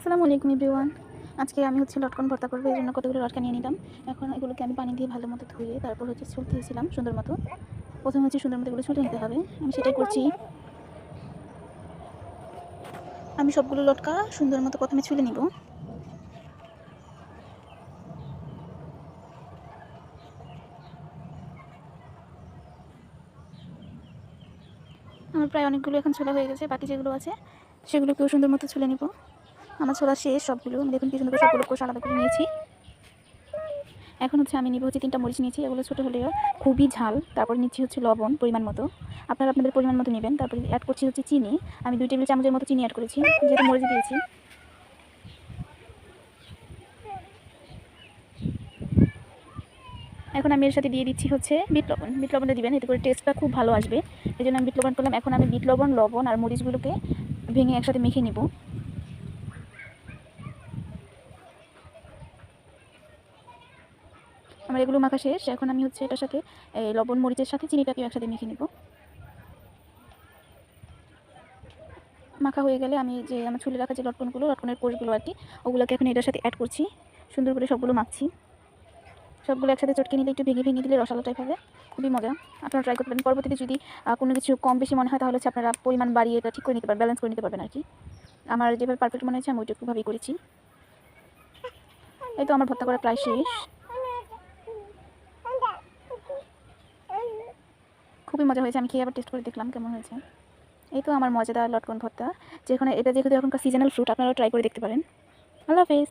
আসসালামু আলাইকুম এভরিওয়ান। আজকে আমি হচ্ছে লটকন ভর্তা করব, এই জন্য কতগুলো লটকা নিয়ে নিলাম। এখন এগুলোকে আমি পানি দিয়ে ভালো মতো ধুয়ে তারপর হচ্ছে ছুলতে দিয়েছিলাম, সুন্দর মতো। প্রথমে হচ্ছে সুন্দর মতো এগুলো ছুলে নিতে হবে। আমি সেটাই করছি। আমি সবগুলো লটকা সুন্দর মতো প্রথমে ছুলে নিব। আমার প্রায় অনেকগুলো এখন ছোলা হয়ে গেছে, বাকি যেগুলো আছে সেগুলোকেও সুন্দর মতো ছুলে নিব। আমার ছোলা শেষ, সবগুলো। আমি দেখুন কি সুন্দর সবগুলো কোষ আলাদা করে নিয়েছি। এখন হচ্ছে আমি নিব হচ্ছে তিনটা মরিচ নিয়েছি, এগুলো ছোটো হলেও খুবই ঝাল। তারপর নিচ্ছি হচ্ছে লবণ, পরিমাণ মতো। আপনারা আপনাদের পরিমাণ মতো নেবেন। তারপরে অ্যাড করছি হচ্ছে চিনি। আমি দুই টেবিল চামচের মতো চিনি অ্যাড করেছি, যেহেতু মরিচ দিয়েছি। এখন আমি এর সাথে দিয়ে দিচ্ছি হচ্ছে বিট লবণ। বিট লবণটা দিবেন, এতে করে টেস্টটা খুব ভালো আসবে। এই জন্য আমি বিট লবণ করলাম। এখন আমি বিট লবণ লবণ আর মরিচগুলোকে ভেঙে একসাথে মেখে নিব। আমার এগুলো মাখা শেষ। এখন আমি হচ্ছে এটার সাথে লবণ, মরিচের সাথে চিনিটাকেও একসাথে মেখে নিব। মাখা হয়ে গেলে আমি যে আমার ছুলে রাখা যে লটকনগুলো, লটকনের কোষগুলো আর কি, ওগুলোকে এখন এটার সাথে অ্যাড করছি। সুন্দর করে সবগুলো মাখছি। সবগুলো একসাথে চটকে নিলে একটু ভেঙে ভেঙে দিলে রসালো টাইপ হবে। খুবই মজা। আপনারা ট্রাই করতে পারেন। পরবর্তীতে যদি কোনো কিছু কম বেশি মনে হয়, তাহলে হচ্ছে আপনারা পরিমাণ বাড়িয়ে এটা ঠিক করে নিতে পারবেন ব্যালেন্স করে নিতে পারবেন আর কি। আমার যেভাবে পারফেক্ট মনে হচ্ছে আমি ওইটা ওইটুকুভাবেই করেছি। এই তো আমার ভর্তা করা প্রায় শেষ। খুবই মজা হয়েছে। আমি খেয়ে আবার টেস্ট করে দেখলাম কেমন হয়েছে। এই তো আমার মজাদার লটকন ভর্তা। যেখানে এটা যেহেতু এখনকার সিজনাল ফ্রুট আপনারাও ট্রাই করে দেখতে পারেন। আল্লাহ হাফেজ।